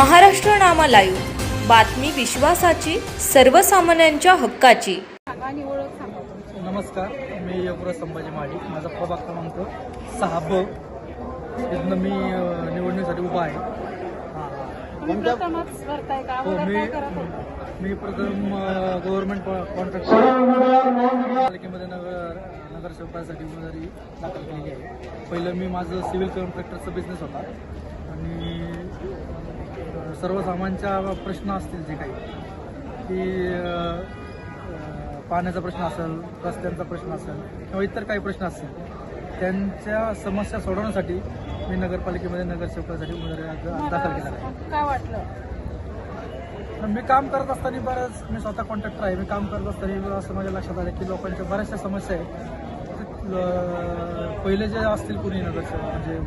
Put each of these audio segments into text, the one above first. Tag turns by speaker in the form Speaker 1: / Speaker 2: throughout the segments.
Speaker 1: महाराष्ट्र नामा live. बातमी विश्वासाची सर्वसामान्यांच्या हक्काची.
Speaker 2: नमस्कार मी योगराज संभाजी महाडिक माझा प्रभाग क्रमांक सहा ब. इथनं मी निवडणुकीसाठी उभा आहे. हा. हो. मी
Speaker 3: काय करत होता
Speaker 2: मी प्रथम गव्हर्नमेंट कॉन्ट्रॅक्ट पालिकेमध्ये नगर नगरसेवकासाठी उमेदवारी दाखल केलेली आहे. पहिलं मी माझं सिव्हिल कॉन्ट्रॅक्टरचा बिझनेस होता. आणि सर्वसामान्यांच्या प्रश्न असतील जे काही की पाण्याचा प्रश्न असेल रस्त्यांचा प्रश्न असेल किंवा इतर काही प्रश्न असतील त्यांच्या समस्या सोडवण्यासाठी मी नगरपालिकेमध्ये नगरसेवकासाठी उमेदवारी अर्ज दाखल केला आहे.
Speaker 3: काय वाटलं?
Speaker 2: मी काम करत असताना बऱ्याच मी स्वतः कॉन्ट्रॅक्टर आहे. मी काम करत असताना असं माझ्या लक्षात आलं की लोकांच्या बऱ्याचशा समस्या आहेत. पहिले जे असतील कुणी नगरसेवक म्हणजे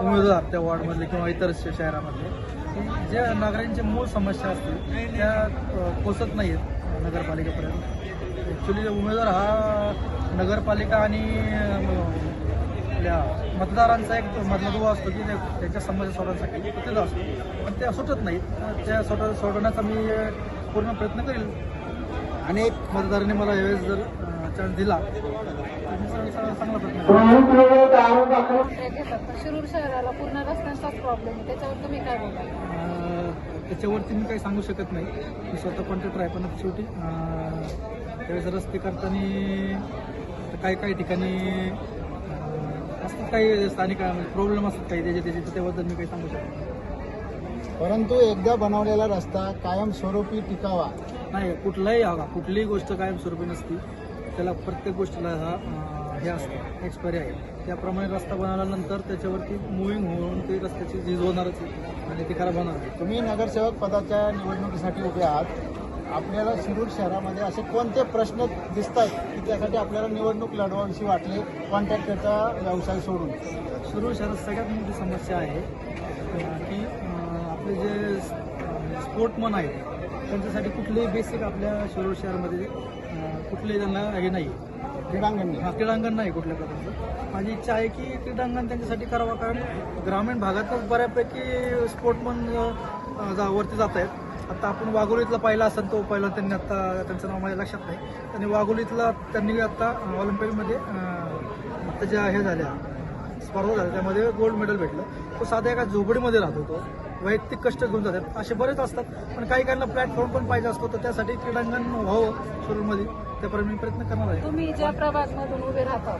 Speaker 2: उमेदवार त्या वॉर्डमधले किंवा इतर शहरामधले. की ज्या नागरिकांच्या मूळ समस्या असतील त्या पोचत नाही आहेत नगरपालिकेपर्यंत. ॲक्च्युली उमेदवार हा नगरपालिका आणि आपल्या मतदारांचा एक दुवा असतो की त्यांच्या समस्या सोडवण्यासाठी तिथं असतो. पण त्या सुटत नाहीत. त्या सोड सोडवण्याचा मी पूर्ण प्रयत्न करेल अनेक मतदारांनी मला यावेळेस जर चान्स दिला
Speaker 3: शिरूर शहराला पूर्ण रस्त्यांचाच प्रॉब्लेम आहे. त्याच्यावर तुम्ही काय
Speaker 2: त्याच्यावरती मी काही सांगू शकत नाही. मी स्वतः कॉन्ट्रॅक्टर आहे पण शेवटी अ, त्यावेळेस रस्ते करताना काही काही ठिकाणी असतात काही स्थानिक प्रॉब्लेम असतात काही त्याच्या त्याच्या त्याबद्दल मी काही सांगू शकत नाही.
Speaker 4: परंतु एकदा बनवलेला रस्ता कायमस्वरूपी टिकावा.
Speaker 2: नाही कुठलाही हा कुठलीही गोष्ट कायमस्वरूपी नसती. त्याला प्रत्येक गोष्टीला हा हे असतं एक्सपायरी आहे. त्याप्रमाणे रस्ता बनवल्यानंतर त्याच्यावरती मुव्हिंग होऊन ते रस्त्याची झीज होणारच आहे आणि ती खराब होणार आहे.
Speaker 4: तुम्ही नगरसेवक पदाच्या निवडणुकीसाठी उभे आहात. आपल्याला शिरूर शहरामध्ये असे कोणते प्रश्न दिसत आहेत की त्यासाठी आपल्याला निवडणूक लढवावीशी वाटले? कॉन्ट्रॅक्टरचा व्यवसाय सोडून.
Speaker 2: सुरू शहरात सगळ्यात मोठी समस्या आहे की आपले जे स्पोर्टमन आहेत त्यांच्यासाठी कुठलेही बेसिक आपल्या शिरूर शहरामध्ये कुठलेही त्यांना हे नाही
Speaker 4: क्रीडांगण
Speaker 2: हा क्रीडांगण नाही कुठल्या प्रकारचं. माझी इच्छा आहे की क्रीडांगण त्यांच्यासाठी करावं कारण ग्रामीण भागातच बऱ्यापैकी स्पोर्टमन वरती जात आहेत. आता आपण वाघोलीतला पाहिला असेल तो पहिला त्यांनी आता त्यांचं नाव माझ्या लक्षात नाही. त्यांनी वाघोलीतला त्यांनी आता ऑलिम्पिकमध्ये ज्या हे झाल्या. स्पर्धा झाल्या त्यामध्ये गोल्ड मेडल भेटलं. तो साध्या एका झोपडीमध्ये राहतो होतो. वैयक्तिक कष्ट घेऊन जातात. असे बरेच असतात पण काही काहींना प्लॅटफॉर्म पण पाहिजे असतो तर त्यासाठी क्रीडांगण व्हावं सुरूमध्ये. त्यापर्यंत मी प्रयत्न करणार आहे.
Speaker 3: तुम्ही ज्या प्रभागमधून उभे राहतात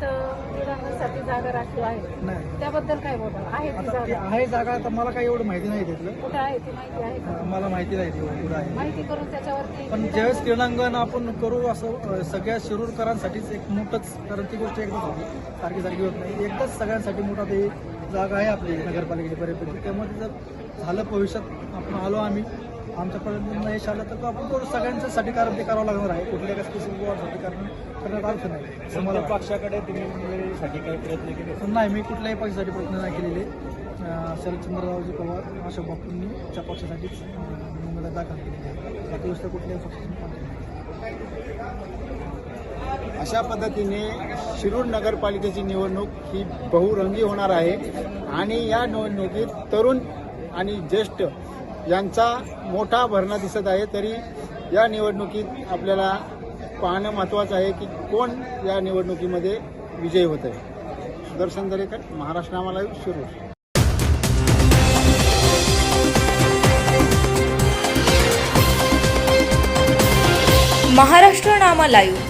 Speaker 3: जागा राखीव आहे.
Speaker 2: नाही.
Speaker 3: त्याबद्दल काय आहे ती
Speaker 2: आता ती
Speaker 3: जागा?
Speaker 2: आहे जागा आता मला काही एवढं माहिती नाही तिथलं.
Speaker 3: कुठे आहे ती माहिती आहे का?
Speaker 2: अं, मला माहिती नाही ती कुठं आहे.
Speaker 3: माहिती करून त्याच्यावरती
Speaker 2: पण ज्यावेळेस क्रीडांगण आपण करू असं अं, सगळ्या शिरूरकरांसाठीच एक मोठंच कारण ती गोष्ट एकदाच होती. सारखी सारखी होत नाही. एकदाच सगळ्यांसाठी मोठा ते जागा आहे आपली नगरपालिकेची बऱ्यापैकी. त्यामुळे जर झालं भविष्यात आपण आलो आम्ही. आमच्यापर्यंत यश आलं तर आपण सगळ्यांच्यासाठी कारण ते करावं लागणार आहे. कुठल्या एका स्पेसिफिक वॉर्डसाठी कारण करण्यात अर्थ नाही. वाटतं.
Speaker 4: पक्षाकडे तुम्ही उमेदवारीसाठी काही प्रयत्न केले?
Speaker 2: नाही मी कुठल्याही पक्षासाठी प्रयत्न नाही केलेले. शरदचंद्ररावजी पवार अशोक बापूंनी च्या पक्षासाठीच उमेदवार दाखल केलेली आहे. बाकी गोष्ट कुठल्याही पक्षाची
Speaker 4: अशा पद्धतीने शिरूर नगरपालिकेची निवडणूक ही बहुरंगी होणार आहे. आणि या निवडणुकीत तरुण आणि ज्येष्ठ यांचा मोठा भरणा दिसत आहे. तरी या निवडणुकीत आपल्याला पाहणं महत्त्वाचं आहे की कोण या निवडणुकीमध्ये विजयी होत आहे. सुदर्शन दरेकर महाराष्ट्र आम्हाला शिरूर.
Speaker 1: महाराष्ट्र नामा लाईव्ह.